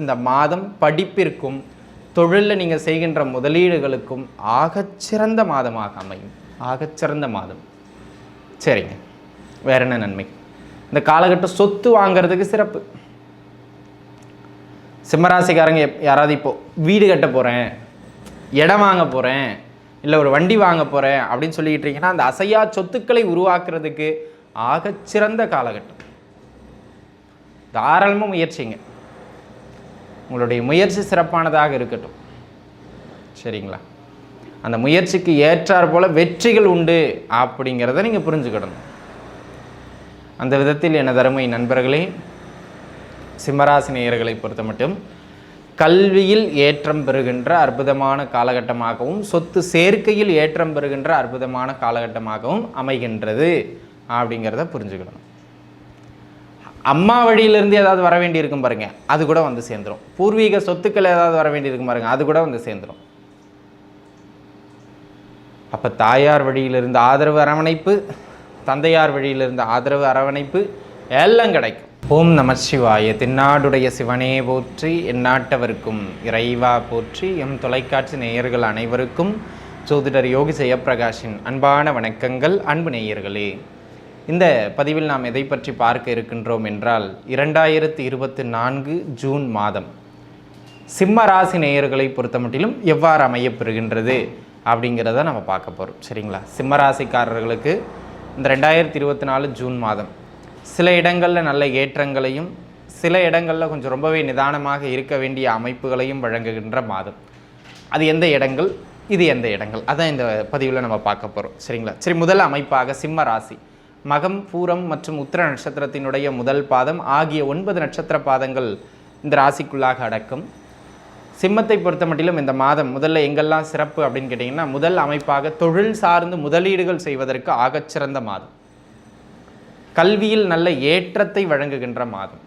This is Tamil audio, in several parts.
இந்த மாதம் படிப்பிற்கும் தொழிலில் நீங்கள் செய்கின்ற முதலீடுகளுக்கும் ஆகச்சிறந்த மாதமாக அமையும். ஆகச்சிறந்த மாதம். சரிங்க. வேற என்ன நன்மை? இந்த காலகட்டம் சொத்து வாங்குறதுக்கு சிறப்பு. சிம்மராசிக்காரங்க யாராவது இப்போ வீடு கட்ட போகிறேன் இடம் வாங்க போகிறேன் இல்லை ஒரு வண்டி வாங்க போகிறேன் அப்படின்னு சொல்லிக்கிட்டு இருக்கீங்கன்னா அந்த அசையா சொத்துக்களை உருவாக்குறதுக்கு ஆகச்சிறந்த காலகட்டம். தாராளமாக முயற்சிங்க. உங்களுடைய முயற்சி சிறப்பானதாக இருக்கட்டும். சரிங்களா? அந்த முயற்சிக்கு ஏற்றாற் போல வெற்றிகள் உண்டு அப்படிங்கிறத நீங்கள் புரிஞ்சுக்கிடணும். அந்த விதத்தில் எனது அருமை நண்பர்களே சிம்மராசினியர்களை பொறுத்த மட்டும் கல்வியில் ஏற்றம் பெறுகின்ற அற்புதமான காலகட்டமாகவும் சொத்து சேர்க்கையில் ஏற்றம் பெறுகின்ற அற்புதமான காலகட்டமாகவும் அமைகின்றது அப்படிங்கிறத புரிஞ்சுக்கணும் அம்மா வழியிலிருந்து ஏதாவது வர வேண்டியிருக்கும் பாருங்கள் அது கூட வந்து சேர்ந்துரும். பூர்வீக சொத்துக்கள் ஏதாவது வர வேண்டியிருக்கும் பாருங்கள் அது கூட வந்து சேர்ந்துரும். அப்போ தாயார் வழியிலிருந்து ஆதரவு அரவணைப்பு தந்தையார் வழியிலிருந்து ஆதரவு அரவணைப்பு எல்லாம் கிடைக்கும். ஓம் நம சிவாய தென்னாடுடைய சிவனே போற்றி எந்நாட்டவருக்கும் இறைவா போற்றி எம் தொலைக்காட்சி நேயர்கள் அனைவருக்கும் ஜோதிடர் யோகி ஜெயப்பிரகாஷின் அன்பான வணக்கங்கள் அன்பு நேயர்களே. இந்த பதிவில் நாம் எதை பற்றி பார்க்க இருக்கின்றோம் என்றால் இரண்டாயிரத்தி இருபத்தி நான்கு ஜூன் மாதம். சிம்ம ராசி நேயர்களை பொறுத்தமட்டிலும் எவ்வாறு அமையப்பெறுகின்றது அப்படிங்கிறத நம்ம பார்க்க போகிறோம் சரிங்களா? சிம்ம ராசிக்காரர்களுக்கு இந்த ரெண்டாயிரத்தி இருபத்தி நாலு ஜூன் மாதம். சில இடங்களில் நல்ல ஏற்றங்களையும் சில இடங்களில் கொஞ்சம் ரொம்பவே நிதானமாக இருக்க வேண்டிய அமைப்புகளையும் வழங்குகின்ற மாதம். அது எந்த இடங்கள்? இது எந்த இடங்கள்? அதான் இந்த பதிவில் நம்ம பார்க்க போகிறோம் சரிங்களா? சரி முதல் அமைப்பாக சிம்ம ராசி. மகம் பூரம் மற்றும் உத்திர நட்சத்திரத்தினுடைய முதல் பாதம் ஆகிய ஒன்பது நட்சத்திர பாதங்கள் இந்த ராசிக்குள்ளாக அடக்கும். சிம்மத்தை பொறுத்த மட்டிலும் இந்த மாதம் முதல்ல எங்கெல்லாம் சிறப்பு அப்படின்னு கேட்டிங்கன்னா முதல் அமைப்பாக தொழில் சார்ந்து முதலீடுகள் செய்வதற்கு ஆகச்சிறந்த மாதம். கல்வியில் நல்ல ஏற்றத்தை வழங்குகின்ற மாதம்.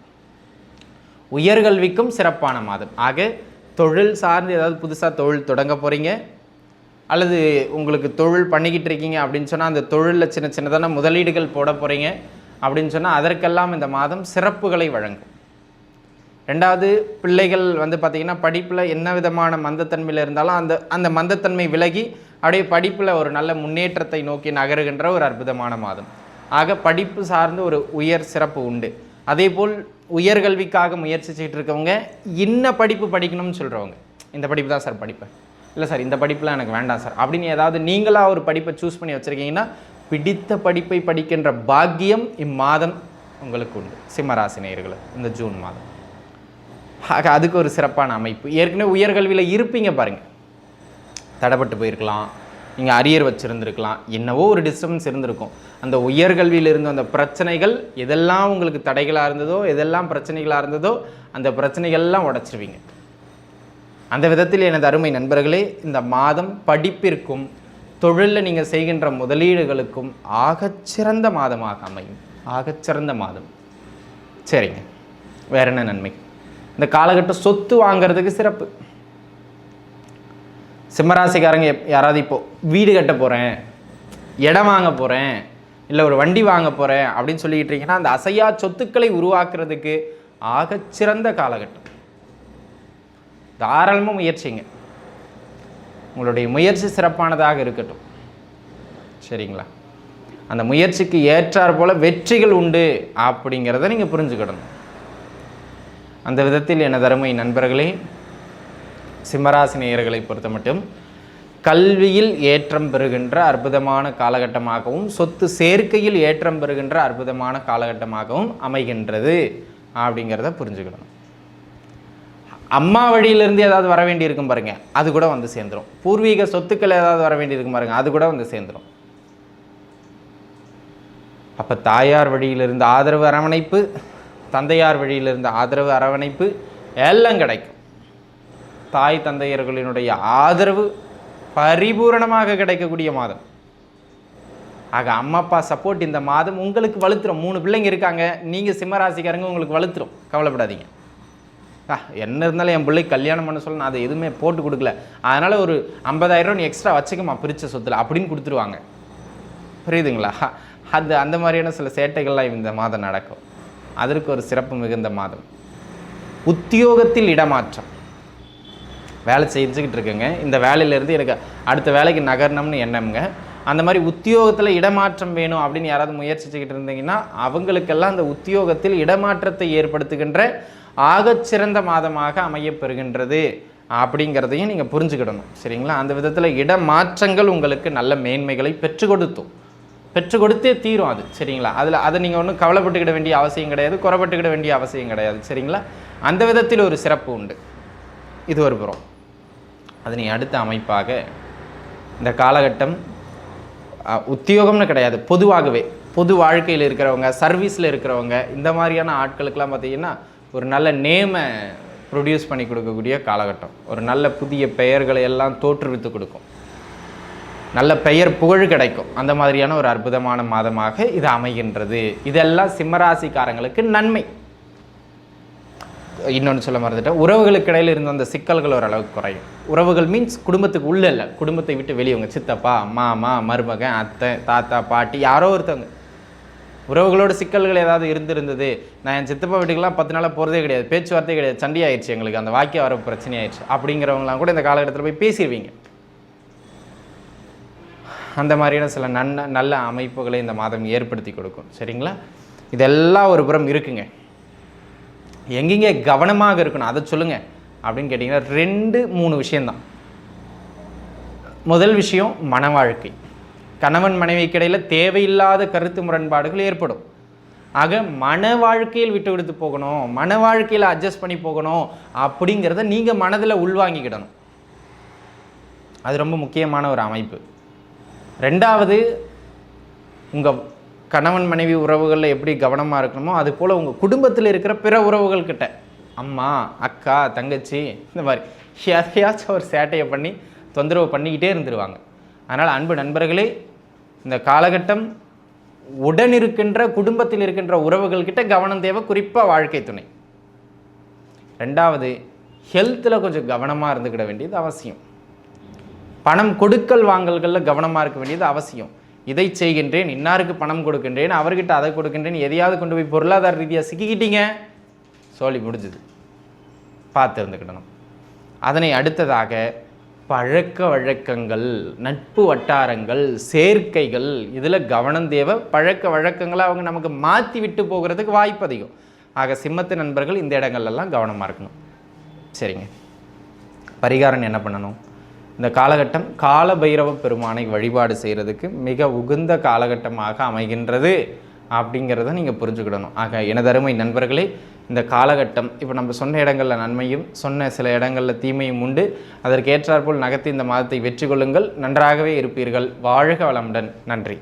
உயர்கல்விக்கும் சிறப்பான மாதம். ஆக தொழில் சார்ந்து ஏதாவது புதுசாக தொழில் தொடங்க போகிறீங்க அல்லது உங்களுக்கு தொழில் பண்ணிக்கிட்டு இருக்கீங்க அப்படின்னு சொன்னால் அந்த தொழிலில் சின்ன சின்னதான முதலீடுகள் போட போகிறீங்க அப்படின்னு சொன்னால் அதற்கெல்லாம் இந்த மாதம் சிறப்புகளை வழங்கும். ரெண்டாவது பிள்ளைகள் வந்து பார்த்திங்கன்னா படிப்பில் என்ன விதமான மந்தத்தன்மையில் இருந்தாலும் அந்த அந்த மந்தத்தன்மை விலகி அப்படியே படிப்பில் ஒரு நல்ல முன்னேற்றத்தை நோக்கி நகருகின்ற ஒரு அற்புதமான மாதம். ஆக படிப்பு சார்ந்து ஒரு உயர் சிறப்பு உண்டு. அதேபோல் உயர்கல்விக்காக முயற்சி செய்துட்டு இருக்கவங்க இன்ன படிப்பு படிக்கணும்னு சொல்கிறவங்க இந்த படிப்பு தான் சார் படிப்பேன் இல்லை சார் இந்த படிப்புலாம் எனக்கு வேண்டாம் சார். அப்படின்னு ஏதாவது நீங்களாக ஒரு படிப்பை சூஸ் பண்ணி வச்சுருக்கீங்கன்னா பிடித்த படிப்பை படிக்கின்ற பாக்கியம் இம்மாதம் உங்களுக்கு உண்டு. சிம்மராசினியர்கள் இந்த ஜூன் மாதம். ஆக அதுக்கு ஒரு சிறப்பான அமைப்பு. ஏற்கனவே உயர்கல்வியில் இருப்பீங்க பாருங்கள் தடைப்பட்டு போயிருக்கலாம். நீங்கள் அரியர் வச்சுருந்துருக்கலாம். என்னவோ ஒரு டிஸ்டர்பன்ஸ் இருந்திருக்கும். அந்த உயர்கல்வியில் இருந்த அந்த பிரச்சனைகள் எதெல்லாம் உங்களுக்கு தடைகளாக இருந்ததோ எதெல்லாம் பிரச்சனைகளாக இருந்ததோ அந்த பிரச்சனைகள்லாம் உடச்சிருவீங்க. அந்த விதத்தில் எனது அருமை நண்பர்களே இந்த மாதம் படிப்பிற்கும் தொழிலில் நீங்கள் செய்கின்ற முதலீடுகளுக்கும் ஆகச்சிறந்த மாதமாக அமையும். ஆகச்சிறந்த மாதம். சரிங்க. வேற என்ன நன்மை? இந்த காலகட்டம் சொத்து வாங்குறதுக்கு சிறப்பு. சிம்மராசிக்காரங்க யாராவது இப்போ வீடு கட்ட போகிறேன் இடம் வாங்க போகிறேன் இல்லை ஒரு வண்டி வாங்க போகிறேன் அப்படின்னு சொல்லிக்கிட்டு இருக்கீங்கன்னா அந்த அசையா சொத்துக்களை உருவாக்குறதுக்கு ஆகச்சிறந்த காலகட்டம். தாராளமாக முயற்சிங்க. உங்களுடைய முயற்சி சிறப்பானதாக இருக்கட்டும். சரிங்களா? அந்த முயற்சிக்கு ஏற்றாற் போல் வெற்றிகள் உண்டு அப்படிங்கிறத நீங்கள் புரிஞ்சுக்கிடணும். அந்த விதத்தில் எனது அருமை நண்பர்களே சிம்மராசி நேயர்களை பொறுத்த மட்டும் கல்வியில் ஏற்றம் பெறுகின்ற அற்புதமான காலகட்டமாகவும் சொத்து சேர்க்கையில் ஏற்றம் பெறுகின்ற அற்புதமான காலகட்டமாகவும் அமைகின்றது அப்படிங்கிறத புரிஞ்சுக்கணும் அம்மா வழியிலேருந்து ஏதாவது வர வேண்டியிருக்கும் பாருங்க அது கூட வந்து சேர்ந்துரும். பூர்வீக சொத்துக்கள் ஏதாவது வர வேண்டியிருக்கும் பாருங்க அது கூட வந்து சேர்ந்துடும் அப்போ தாயார் வழியிலிருந்து ஆதரவு அரவணைப்பு தந்தையார் வழியிலிருந்து ஆதரவு அரவணைப்பு எல்லாம் கிடைக்கும். தாய் தந்தையர்களினுடைய ஆதரவு பரிபூரணமாக கிடைக்கக்கூடிய மாதம். ஆக அம்மா அப்பா சப்போர்ட் இந்த மாதம் உங்களுக்கு வலுத்துரும். மூணு பிள்ளைங்க இருக்காங்க நீங்கள் சிம்மராசிக்காரங்க உங்களுக்கு வலுத்துரும். கவலைப்படாதீங்க. என்ன இருந்தாலும் என் பிள்ளைக்கு கல்யாணம் பண்ண சொல்ல நான் அதை எதுவுமே போட்டு கொடுக்கல. அதனால் ஒரு ஐம்பதாயிரம் நீ எக்ஸ்ட்ரா வச்சுக்கமா பிரித்த சொத்தில் அப்படின்னு கொடுத்துருவாங்க. புரியுதுங்களா? அது அந்த மாதிரியான சில சேட்டைகள்லாம் இந்த மாதம் நடக்கும். அதற்கு ஒரு சிறப்பு மிகுந்த மாதம். உத்தியோகத்தில் இடமாற்றம். வேலை செஞ்சுக்கிட்டு இருக்குங்க. இந்த வேலையிலேருந்து எனக்கு அடுத்த வேலைக்கு நகரணும்னு எண்ணம்ங்க. அந்த மாதிரி உத்தியோகத்தில் இடமாற்றம் வேணும் அப்படின்னு யாராவது முயற்சிச்சுக்கிட்டு இருந்தீங்கன்னா அவங்களுக்கெல்லாம் அந்த உத்தியோகத்தில் இடமாற்றத்தை ஏற்படுத்துகின்ற ஆகச்சிறந்த மாதமாக அமையப்பெறுகின்றது அப்படிங்கிறதையும் நீங்கள் புரிஞ்சுக்கிடணும். சரிங்களா? அந்த விதத்தில் இடமாற்றங்கள் உங்களுக்கு நல்ல மேன்மைகளை பெற்று கொடுத்தும். பெற்று கொடுத்தே தீரும் அது. சரிங்களா? அதில் அதை நீங்கள் ஒன்றும் கவலைப்பட்டுக்கிட வேண்டிய அவசியம் கிடையாது குறைப்பட்டுக்கிட வேண்டிய அவசியம் கிடையாது. சரிங்களா? அந்த விதத்தில் ஒரு சிறப்பு உண்டு. இது ஒரு புறம். அதனை அடுத்த அமைப்பாக இந்த காலகட்டம் உத்தியோகம்னு கிடையாது. பொதுவாகவே பொது வாழ்க்கையில் இருக்கிறவங்க சர்வீஸில் இருக்கிறவங்க இந்த மாதிரியான ஆட்களுக்கெல்லாம் பார்த்தீங்கன்னா ஒரு நல்ல நேமை ப்ரொடியூஸ் பண்ணி கொடுக்கக்கூடிய காலகட்டம். ஒரு நல்ல புதிய பெயர்களை எல்லாம் தோற்றுவித்து கொடுக்கும். நல்ல பெயர் புகழ் கிடைக்கும். அந்த மாதிரியான ஒரு அற்புதமான மாதமாக இது அமைகின்றது. இதெல்லாம் சிம்மராசிக்காரங்களுக்கு நன்மை. இன்னொன்று சொல்ல மறந்துட்டேன். உறவுகளுக்கு இடையில் இருந்த அந்த சிக்கல்கள் ஓரளவுக்கு குறையும். உறவுகள் மீன்ஸ் குடும்பத்துக்கு உள்ளே இல்லை. குடும்பத்தை விட்டு வெளியவங்க சித்தப்பா மாமா மருமகன் அத்தை தாத்தா பாட்டி யாரோ ஒருத்தவங்க. உறவுகளோட சிக்கல்கள் ஏதாவது இருந்திருந்தது? நான் என் சித்தப்பா வீட்டுக்கெல்லாம் பத்து நாளாக போகிறதே கிடையாது. பேச்சுவார்த்தை கிடையாது. சண்டை ஆயிடுச்சு எங்களுக்கு. அந்த வாக்கிய வர பிரச்சனை ஆயிடுச்சு. அப்படிங்கிறவங்களாம் கூட இந்த காலகட்டத்தில் போய் பேசிடுவீங்க அந்த மாதிரியான சில நன்ன நல்ல அமைப்புகளை இந்த மாதம் ஏற்படுத்தி கொடுக்கும். சரிங்களா? இதெல்லாம் ஒரு புறம் இருக்குங்க. எங்கெங்க கவனமாக இருக்கணும்? அதை சொல்லுங்க. அப்படின்னு கேட்டிங்கன்னா ரெண்டு மூணு விஷயம்தான். முதல் விஷயம் மன வாழ்க்கை. கணவன் மனைவிக்கு இடையில் தேவையில்லாத கருத்து முரண்பாடுகள் ஏற்படும். ஆக மன வாழ்க்கையில் விட்டு விடுத்து போகணும் மன வாழ்க்கையில் அட்ஜஸ்ட் பண்ணி போகணும் அப்படிங்கிறத நீங்கள் மனதில் உள்வாங்கிக்கிடணும். அது ரொம்ப முக்கியமான ஒரு அமைப்பு. ரெண்டாவது உங்கள் கணவன் மனைவி உறவுகளில் எப்படி கவனமாக இருக்கணுமோ அது போல் உங்கள் குடும்பத்தில் இருக்கிற பிற உறவுகள்கிட்ட அம்மா அக்கா தங்கச்சி இந்த மாதிரி. எதையாச்சும் ஒரு சேட்டையை பண்ணி தொந்தரவு பண்ணிக்கிட்டே இருந்துருவாங்க. அதனால் அன்பு நண்பர்களே இந்த காலகட்டம் உடன் இருக்கின்ற குடும்பத்தில் இருக்கின்ற உறவுகள்கிட்ட கவனம் தேவை குறிப்பாக வாழ்க்கை துணை. ரெண்டாவது ஹெல்த்தில் கொஞ்சம் கவனமாக இருந்துக்கிட வேண்டியது அவசியம். பணம் கொடுக்கல் வாங்கல்களில் கவனமாக இருக்க வேண்டியது அவசியம். இதை செய்கின்றேன் இன்னாருக்கு பணம் கொடுக்கின்றேன் அவர்கிட்ட அதை கொடுக்கின்றேன் எதையாவது கொண்டு போய் பொருளாதார ரீதியாக சிக்கிக்கிட்டீங்க? சோழி முடிஞ்சுது. பார்த்து இருந்துக்கிடணும். அதனை அடுத்ததாக பழக்க வழக்கங்கள் நட்பு வட்டாரங்கள் சேர்க்கைகள் இதில் கவனம் தேவை. பழக்க வழக்கங்களை அவங்க நமக்கு மாற்றி விட்டு போகிறதுக்கு வாய்ப்பு அதிகம். ஆக சிம்மத்து நண்பர்கள் இந்த இடங்கள்லாம் கவனமாக இருக்கணும். சரிங்க. பரிகாரம் என்ன பண்ணணும்? இந்த காலகட்டம் கால பைரவ பெருமானை வழிபாடு செய்கிறதுக்கு மிக உகந்த காலகட்டமாக அமைகின்றது. அப்படிங்கிறத நீங்கள் புரிஞ்சுக்கிடணும். ஆக எனதருமை நண்பர்களே இந்த காலகட்டம். இப்போ நம்ம சொன்ன இடங்களில் நன்மையும் சொன்ன சில இடங்களில் தீமையும் உண்டு. அதற்கு ஏற்றாற்போல் நகர்த்தி இந்த மாதத்தை வெற்றி கொள்ளுங்கள் நன்றாகவே இருப்பீர்கள். வாழ்க வளமுடன். நன்றி.